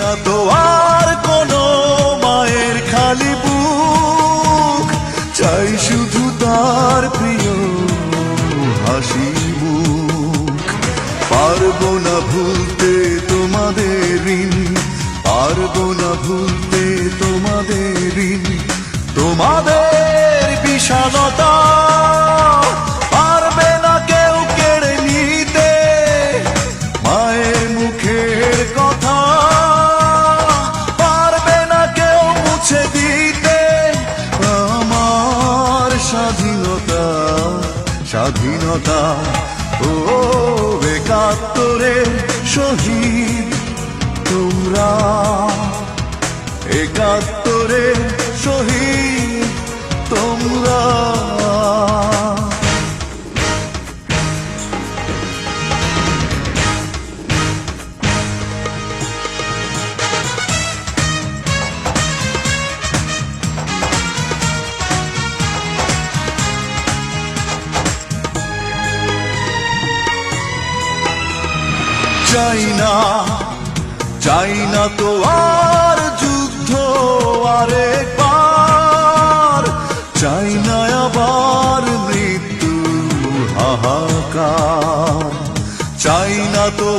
না তো আর কোনো মায়ের খালি বুক। চাই শুধু তার প্রিয় হাসি মুখ। পারব না ভুলতে তোমাদের ঋণ। পারব না ভুলতে তোমাদের তোমাদের বিশালতা স্বাধীনতা ও একাত্তরে শহীদ তোমরা। একাত্তরে শহীদ তোমরা। চাই না চাই না তো আর যুদ্ধ পার চাই না আবার মৃত্যু হাহাকার। চাই না তো